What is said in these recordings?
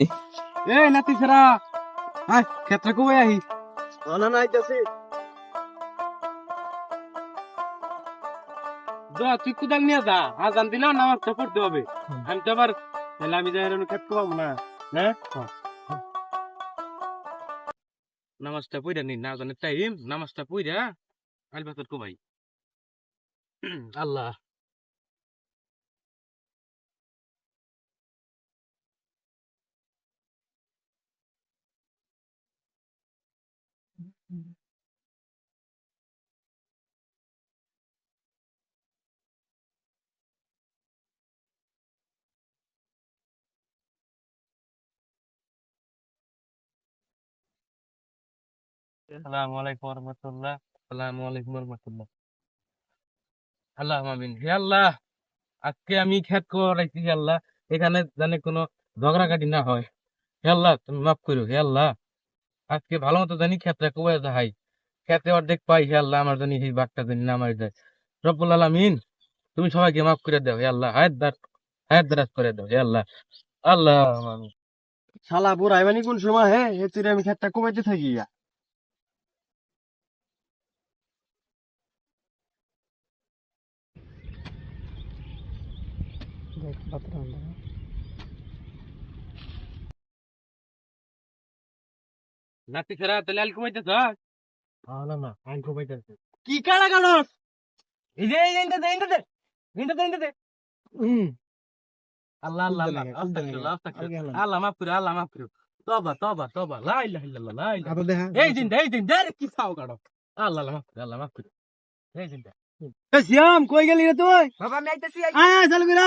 এই নাতি সেরা আয় ক্ষেত্রে কবে আহি। না না আইতাছি। যা তুই কোদাল নিয়ে যা। আজান দিলেও নামাজটা পড়তে হবে। আমি তো আবার তাহলে আমি যাই ক্ষেত পাবো না। হ্যাঁ? নামাজটা পড়া নি না জানে টাইম। নামাজটা পড়া আল বাতর কো ভাই আল্লাহ আমিন। আজকে আমি খেত করাইছি আল্লাহ, এখানে জানে কোনো ঝগড়াঘাটি না হয়। হে আল্লাহ, তুমি মাফ করো। হে আল্লাহ আজকে ভালো মতো জানি ক্ষেত্রে কবে যাই খেতে অর্ধেক পাই হে আল্লাহ আমার জানি এই বাঘটা জানি না মারি যায় রব্বুল আলামিন তুমি সবাইকে মাফ করে দাও হে আল্লাহ হায়াত দার হায়াত দারাজ করে দাও হে আল্লাহ। আল্লাহ শালা বুড়াই মানে কোন সময় হে? এ তুই আমি খেতটা কমাইতে থাকি ইয়া। নাতি ছেড়া তাহলে আল কমাইতেছ না না কমাইতেছে কি কাড়া কাড়স এই যে এই যে ইন্টাতে ইন্টাতে ইন্টাতে ইন্টাতে আল্লাহ আল্লাহ আল্লাহ আস্তাগফিরুল্লাহ আস্তাগফিরুল্লাহ আল্লাহ মাফ করো আল্লাহ মাফ করো। তওবা তওবা তওবা লা ইলাহা ইল্লাল্লাহ লা ইলাহা এই দিন এই দিন ডাইরে কি খাও কাড়ো আল্লাহ আল্লাহ মাফ করো আল্লাহ মাফ করো। এই দিন শ্যাম কই গেলি রে তুই? বাবা আমি আইতাছি আয় চালু করে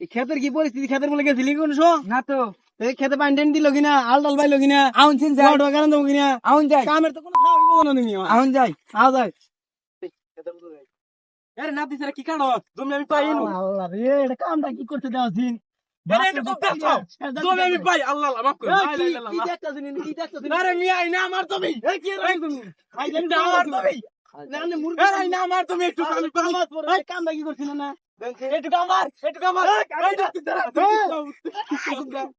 এই ক্ষেতের কি পরিস্থিতি ক্ষেতের বলে গেছিলি কোন শো? না তো। এই খেতে পানি টানি দিল কিনা? আল ডাল বাইলো কিনা? আউন চিন যাই বড় কারণ দেবো কিনা? আউন যাই কামের তো কোনো খাওয়াই বলো না আমার। আউন যাই আও যাই আরে নাতি ছেড়া কি কাড়ো তুমি আমি পাই নু আল্লাহ রে এটা কামটা কি করতে তো দেখছ? আমি পাই। আল্লাহ মাফ করো কি ইল্লাল্লাহ। কি দেখতেছিস আরে মিয়া না আমার তুমি এই কি রে তুমি? খাই জানি আমার তুমি? না না মুরগি আরে না আমার তুমি একটু আমি পাই। এই কামটা কি করছিস না? একটু কামার একটু কামার এই নাতি ছেড়া কি খাও করো বাতর এলে এনে ওই নাতি ছেড়া পুছে আমার দুগো আমার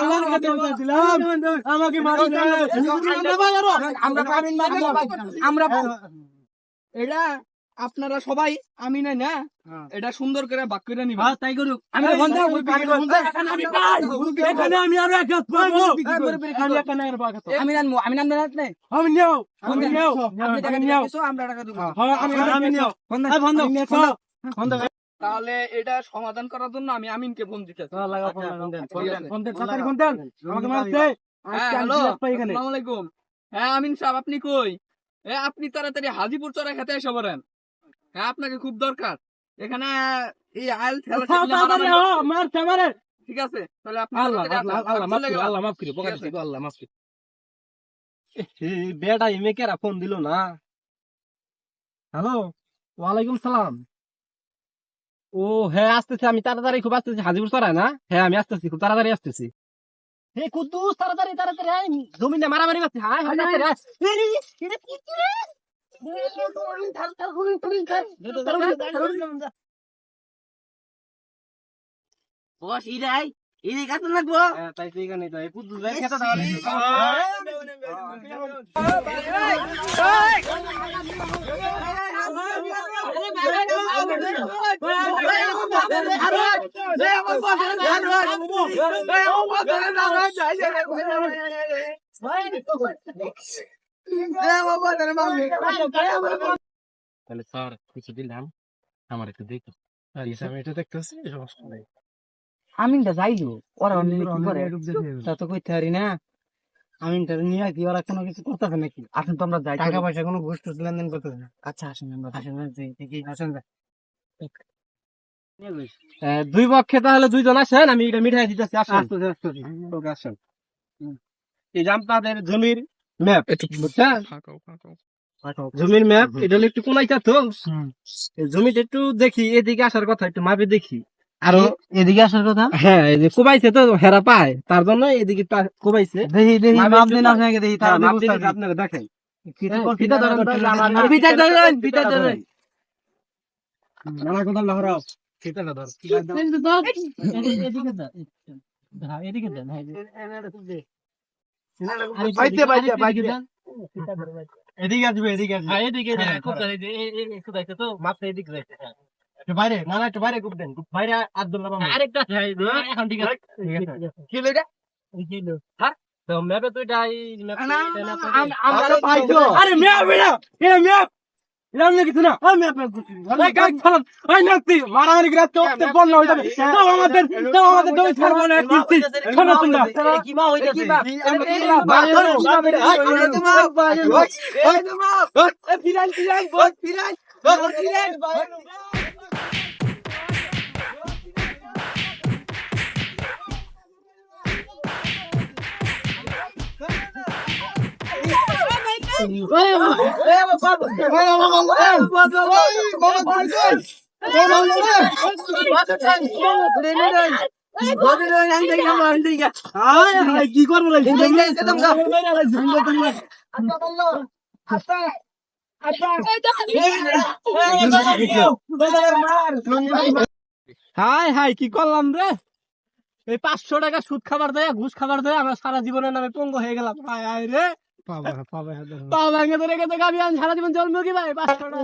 আল্লাহর কাছে বলছিলাম আমাকে মারি আমরা আমরা এটা আপনারা সবাই আমি নাই না? এটা সুন্দর করে বাক করে নিবা তাই করুক। আমি আমি এখানে আমি আর এক হাত পাবো। আমি এখানে আর আমি জানব আমি নাম আমি নিও আমি দেন। নিও আমি দিয়ে নিও আমরা টাকা দেবো। হ্যাঁ আমি আমি নিও দাও ফোন দাও তাহলে এটা সমাধান করার জন্য আমি আমিনকে ফোন দিতেছি। লাগা ফোন দেন ফোন দেন তাড়াতাড়ি ফোন দেন আমাকে মারতে। হ্যাঁ হ্যাঁ আমিন সাহেব আপনি কই? এ আপনি তাড়াতাড়ি হাজিপুর চড়া খেতে এসে পড়েন। হ্যাঁ আপনাকে খুব দরকার এখানে এই আইল ঠিক আছে তাহলে আপনি আল্লাহ আল্লাহ মাফ করো। আল্লাহ মাফ করো বকা ঠিক আল্লাহ মাফ করো বেটা ইমে কেরা ফোন দিল না হ্যালো ওয়ালাইকুম সালাম ও হ্যাঁ আসতেছি আমি তাড়াতাড়ি খুব আসতেছি হাজিপুর সরাই না হ্যাঁ আমি আসতেছি খুব তাড়াতাড়ি আসতেছি হে কুদ্দুস তাড়াতাড়ি তাড়াতাড়ি আয় জমিনে মারামারি করছে হায় হায় বস ইরাই ইনি কাছে লাগবো হ্যাঁ, তাই ঠিক আছে তাই কুদ্দুস ভাই খেতে দাও তাহলে স্যার কিছু দিলাম। আমার একটু দেখো। আমি এটা দেখতেছি সমস্যা নেই। আমিনটা যাইলো ওরা অন্য কি করে? তা তো কইতে পারি না। আমিনটা নিয়ে কি ওরা কোনো কিছু করতেছে নাকি? আসেন তো আমরা যাই। টাকা পয়সা কোনো ঘুষ টুস লেনদেন করতেছে না। আচ্ছা আসেন আমরা আসেন আসেন দুই পক্ষে তাহলে দুইজন আসেন। আমি এটা মিঠাই দিতেছি। আসেন। আসেন। এই যে আপনাদের জমির ম্যাপ বুঝছেন জমির ম্যাপ এটা একটু কোনাইটা তো জমিটা একটু দেখি এদিকে আসার কথা একটু মাপে দেখি আরও এদিকে আসার কথা হ্যাঁ এই যে কোবাইছে তো হেরা পায় তার জন্য এদিকে কোবাইছে দেখি দেখি মাপে দিন না- আপনাকে দেখি হ্যাঁ, তাহলে মাপ। ফিতা হ্যাঁ, ধরেন, ফিতা ধরেন। ফিতা ধরেন। নানা লহরাও ফিতাটা ধর এদিকে হ্যাঁ, হ্যাঁ, বাইতে, বাইতে, এদিকে বাইতে। এদিকে আসবে এদিকে আসবে। হ্যাঁ এদিকে একটু দেখতে তো মাপটা এদিকে যাইতে হ্যাঁ। বাইরে না না একটু বাইরে কুপ দেন। বাইরে আব্দুল্লাহ আরেকটা হ্যাঁ, এখন ঠিক আছে। কি হলো এটা? হ্যাঁ তো ম্যাপে তো এটা এই ম্যাপে। আমরা ভাই তো। আরে ম্যাপ এটা এটা ম্যাপ এটা আমি কিছু না আমি ম্যাপ মারামারি গ্রাস তো তো বন্ধ হয়ে যাবে তাও আমাদের তাও আমাদের দই ছাড়বো না কিস্তি শোনো তোমরা ফিরাই ফিরাই হইতাছে? কি হাই হাই, কি করলাম রে? এই পাঁচশো টাকা সুদ খাবার দেয়, ঘুষ খাবার দেয়, আমরা সারা জীবনের নামে পঙ্গ হয়ে গেলাম। হাই হাই রে। পা ভেঙে ধরে গেছে আমি সারা জীবন জন্ম কি ভাই? টাকা